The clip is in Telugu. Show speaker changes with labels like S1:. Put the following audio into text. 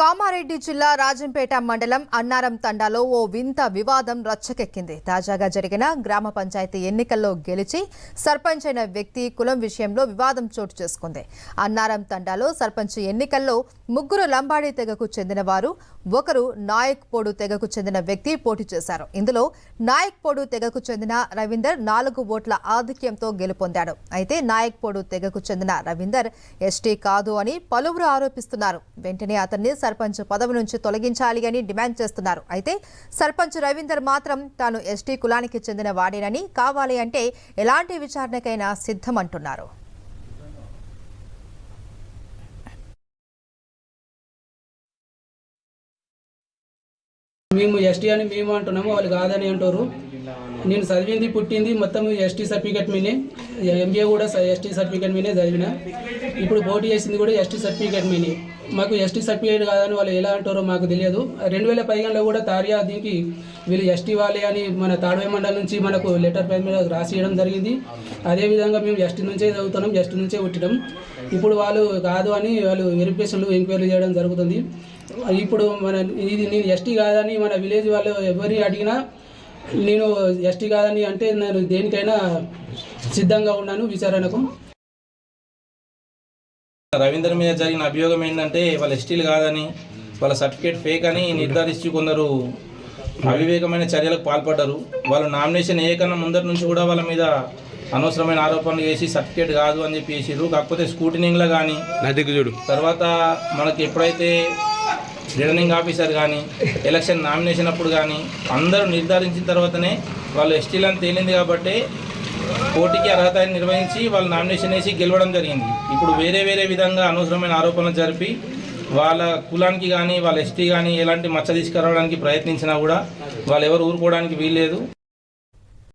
S1: కామారెడ్డి జిల్లా రాజంపేట మండలం అన్నారం తండాలో ఓ వింత వివాదం రచ్చకెక్కింది. తాజాగా జరిగిన గ్రామ పంచాయతీ ఎన్నికల్లో గెలిచి సర్పంచ్ అయిన వ్యక్తి కులం విషయంలో వివాదం చోటు చేసుకుంది. అన్నారం తండాలో సర్పంచ్ ఎన్నికల్లో ముగ్గురు లంబాడీ తెగకు చెందిన వారు ఒకరు నాయక్ పోడు తెగకు చెందిన వ్యక్తి పోటీ చేశారు. ఇందులో నాయక్ పోడు తెగకు చెందిన రవీందర్ నాలుగు ఓట్ల ఆధిక్యంతో గెలుపొందాడు. అయితే నాయక్ పోడు తెగకు చెందిన రవీందర్ ఎస్టీ కాదు అని పలువురు ఆరోపిస్తున్నారు. వెంటనే అతన్ని సర్పంచ్ పదవి నుంచి తొలగించాలి అని డిమాండ్ చేస్తున్నారు. అయితే సర్పంచ్ రవీందర్ మాత్రం తాను ఎస్టీ కులానికి చెందిన వాడేనని కావాలి అంటే ఎలాంటి విచారణకైనా సిద్ధమంటున్నారు.
S2: మేము ఎస్టీ అని మేము అంటున్నాము వాళ్ళు కాదని అంటారు. నేను చదివింది పుట్టింది మొత్తం ఎస్టీ సర్టిఫికేట్ మీదే. ఎంబీఏ కూడా ఎస్టీ సర్టిఫికేట్ మీదే చదివిన. ఇప్పుడు పోటీ చేసింది కూడా ఎస్టీ సర్టిఫికేట్ మీదే. మాకు ఎస్టీ సర్టిఫికేట్ కాదని వాళ్ళు ఎలా అంటారో మాకు తెలియదు. రెండు వేల పదిహేనులో కూడా తారియా దీనికి వీళ్ళు ఎస్టీ వాళ్ళే అని మన తాడవే మండలం నుంచి మనకు లెటర్ పై మీద రాసియడం జరిగింది. అదేవిధంగా మేము ఎస్టీ నుంచే చదువుతున్నాం ఎస్టీ నుంచే పుట్టడం ఇప్పుడు వాళ్ళు కాదు అని వాళ్ళు వెరిఫికేషన్లు ఎంక్వైరీ చేయడం జరుగుతుంది. ఇప్పుడు మన ఇది నేను ఎస్టీ కాదని మన విలేజ్ వాళ్ళు ఎవరిని అడిగినా నేను ఎస్టీ కాదని అంటే నేను దేనికైనా సిద్ధంగా ఉన్నాను విచారణకు.
S3: రవీందర్ మీద జరిగిన అభియోగం ఏంటంటే వాళ్ళ ఎస్టీలు కాదని వాళ్ళ సర్టిఫికేట్ ఫేక్ అని నిర్ధారించి కొందరు అవివేకమైన చర్యలకు పాల్పడ్డారు. వాళ్ళు నామినేషన్ ఏ కన్నా ముందరి నుంచి కూడా వాళ్ళ మీద అనవసరమైన ఆరోపణలు చేసి సర్టిఫికేట్ కాదు అని చెప్పి కాకపోతే స్కూటనింగ్లో కానీ
S4: చూడు.
S3: తర్వాత మనకి ఎప్పుడైతే రిటర్నింగ్ ఆఫీసర్ కానీ ఎలక్షన్ నామినేషన్ అప్పుడు కానీ అందరూ నిర్ధారించిన తర్వాతనే వాళ్ళు ఎస్టీలను తేలింది కాబట్టి పోటీకి అర్హత నిర్వహించి వాళ్ళు నామినేషన్ వేసి గెలవడం జరిగింది. ఇప్పుడు వేరే వేరే విధంగా అనవసరమైన ఆరోపణలు జరిపి వాళ్ళ కులానికి కానీ వాళ్ళ ఎస్టీ కానీ ఎలాంటి మచ్చ తీసుకురావడానికి ప్రయత్నించినా కూడా వాళ్ళు ఎవరు ఊరుకోవడానికి వీల్లేదు.